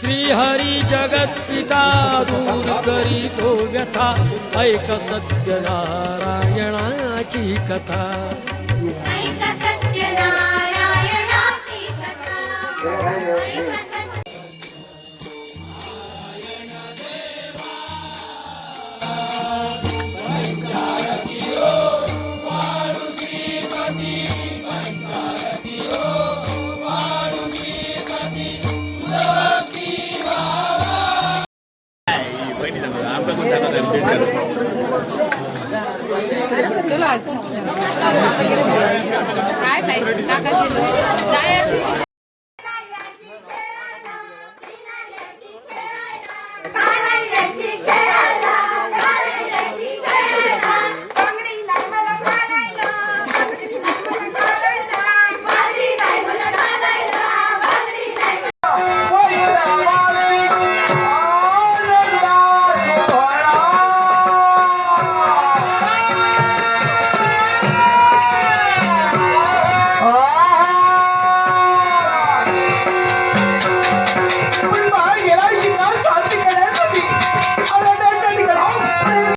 श्रीहरी जगत्पिता दूर करी तो व्यथा ऐक सत्य नारायणाची कथा. ऐक सत्य नारायणाची कथा. काय पाहिजे काका